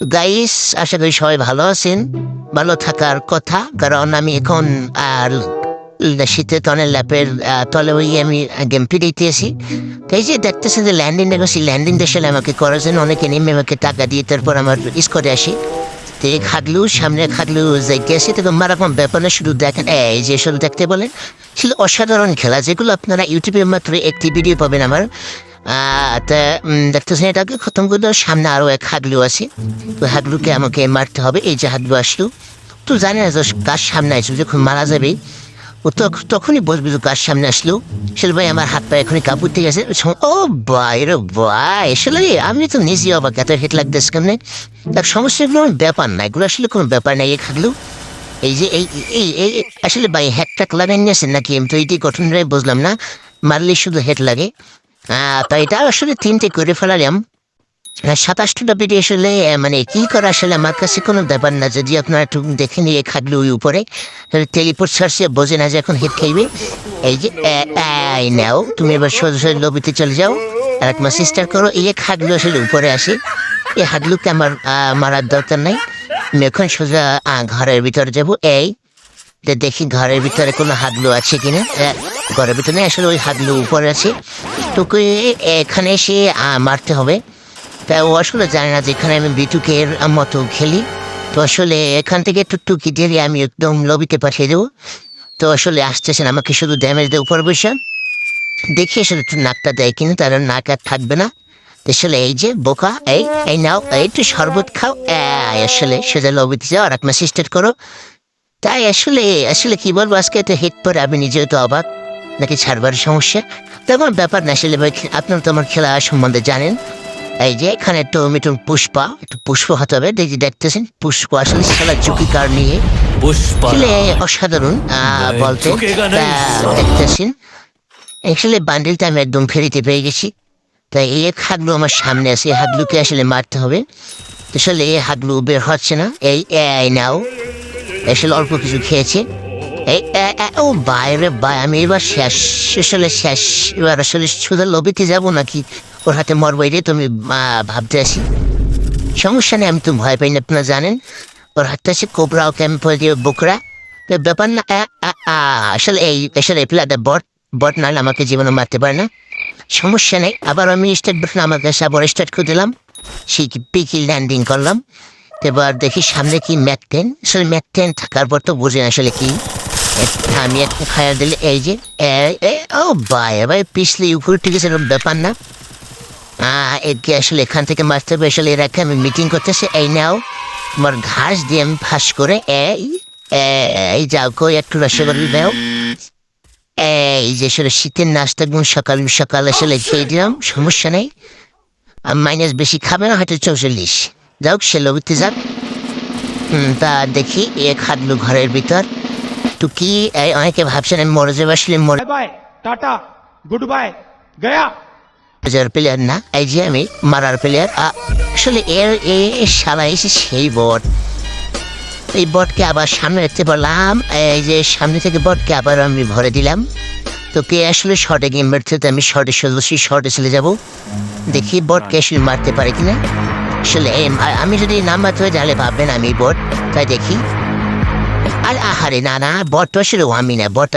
Guys আশা করি সবাই ভালো আছেন। ভালো থাকার কথা, কারণ আমি এখন, আর শীতের তনের ল্যাপের তলে ওই আমি গেম পিড়িতেছি তাই যে দেখতেছেন যে ল্যান্ডিং দেখেছি ল্যান্ডিং দেশে আমাকে করার জন্য অনেকে নেমে আমাকে টাকা দিয়ে তারপর আমার স্কোরে আসি। তো খাগলু, সামনে খাগলু যাই গেছে, তো মারকম ব্যাপারে শুধু দেখেন, এই যে শুধু দেখতে বলেন ছিল অসাধারণ খেলা, যেগুলো আপনারা ইউটিউবে মাত্র একটি ভিডিও পাবেন আমার। তা দেখতেছেন এটাকে খতম করে দেওয়ার সামনে আরও এক হাগলু আছে। তো হাগলুকে আমাকে মারতে হবে, এই যে হাগলু আসলো। তো জানি না গাছ সামনে আসলো, যখন মারা যাবে, ও তখ- তখনই বসবে যে গাছ সামনে আসলো। আসলে ভাই, আমার হাত পা এখনই কাপুরতে গেছে। ও ভাই রে ভাই আসলে আমি তো নিজে অবাক, এত হেট লাগতেছে কেমনে? দেখ সমস্যাগুলো ব্যাপার না, এগুলো আসলে কোনো ব্যাপার নাই এই খাগলু এই যে, এই এই এই আসলে ভাই, হেড ট্যাক লাগাই নিয়েছেন নাকি? আমি তো এইটি গঠন বুঝলাম না। মারলে শুধু হেড লাগে। তো এটা আসলে তিনটে করে ফেলালাম। সাতাশটা ভিডিও আসলে মানে কি করা আসলে আমার কাছে কোনো ব্যাপার না। যদি আপনারা একটু দেখে নিয়ে খাগলো ওই উপরে টেলিপোর্ট সার্সে বোঝে না যে এখন হিট খাইবে এই যে নাও, তুমি এবার সোজা লবিতে চলে যাও। আর এক মাস চেষ্টা করো, এই খাগলো আসলে উপরে আসে। এই হাগলুকে আমার মারার দরকার নাই। আমি এখন সোজা ঘরের ভিতরে যাব। এই দেখি ঘরের ভিতরে কোনো হাগলু আছে কিনা। ঘরের ভিতরে আসলে ওই হাগলু উপরে আছে। তোকে এখানে এসে মারতে হবে। তা ও আসলে জানে না যে এখানে আমি বিটুকের মতো খেলি। তো আসলে এখান থেকে একটু টুকি দিয়ে আমি একদম লবিতে পাঠিয়ে দেবো। তো আসলে আসতেছেন আমাকে শুধু ড্যামেজ দেয় উপর বসে। দেখি আসলে একটু নাকটা দেয় কিনা, তার নাক আর থাকবে না। আসলে এই যে বোকা, এই এই নাও, এই একটু শরবত খাও। আসলে সোজা লবিতে যাও, আর এক মেসেজ করো। তাই আসলে আসলে কি বলব, আজকে তো হিট পরে আমি নিজেও তো অবাক। নাকি ছাড়বার সমস্যা? তেমন ব্যাপার না আসলে ভাই আপনার তো আমার খেলা সম্বন্ধে জানেন। এই যে এখানে একটু মিটুন পুষ্পা একটু পুষ্প হতে হবে দেখি দেখতেছেন পুষ্প আসলে খেলা ঝুঁকি কার নিয়ে? আসলে অসাধারণ বলতে। দেখতেছেন। আসলে বান্ডিলটা আমি একদম ফেরিতে পেয়ে গেছি। তাই এই এক হাগলু আমার সামনে আছে এই হাগলুকে আসলে মারতে হবে। আসলে এই হাগলু বের হচ্ছে না এই এই নাও। আসলে অল্প কিছু খেয়েছে। ও বাইরে বাই, আমি এবার শেষ আসলে শেষ। এবার আসলে শুধু লবিতে যাব নাকি? ওর হাতে মরবো এটাই তো আমি ভাবতে আসি। সমস্যা নেই, আমি তো ভয় পাই না, আপনারা জানেন। ওর হাতে আছে কোবরা ও বকরা। তো ব্যাপার না আসলে এই আসলে এই প্লেয়ারটা বট বট নাহলে আমাকে জীবনে মারতে পারে না। সমস্যা নেই, আবার আমি স্টার্ট বাটন আমার কাছে আবার স্টার্ট করে দিলাম। সেই পিকি ল্যান্ডিং করলাম। এবার দেখি সামনে কি ম্যাক টেন আসলে ম্যাক টেন থাকার পর তো বুঝি আসলে কি। আমি একটা খায়ার দিলে এই যে ও ভাই ভাই পিছলে উপরে ঠিক আছে ব্যাপার না একে আসলে এখান থেকে মারতে হবে আসলে এরাকে আমি মিটিং করতেছি এই নাও তোমার ঘাস দিয়ে আমি ফাঁস করে এই এই যাও কই একটু রসগোল্লা দাও এই যে আসলে শীতের নাস্তা গুণ সকাল সকাল আসলে খেয়ে দিলাম সমস্যা নেই মাইনাস বেশি খাবে না হয়তো চৌচল্লিশ যাও সে লবিতে যাক তা দেখি এ খাদলু ঘরের ভিতর তো কি অনেকে ভাবছেন আমি মরে যাব আসলে মরে বাই টাটা গুড বাই গয়া যার প্লেয়ার না এই যে আমি মারার প্লেয়ার আসলে এর এ সালাই এসে সেই বট এই বটকে আবার সামনে রাখতে পারলাম এই যে সামনে থেকে বটকে আবার আমি ভরে দিলাম। তো কে আসলে শর্টে গেম মারতে আমি শর্টে চলবো সেই শর্টে চলে যাব। দেখি বটকে আসলে মারতে পারে কিনা। আসলে আমি যদি না মারতে হয় তাহলে ভাববেন আমি বট তাই দেখি। আহারে না না বট শুরু আমি না বট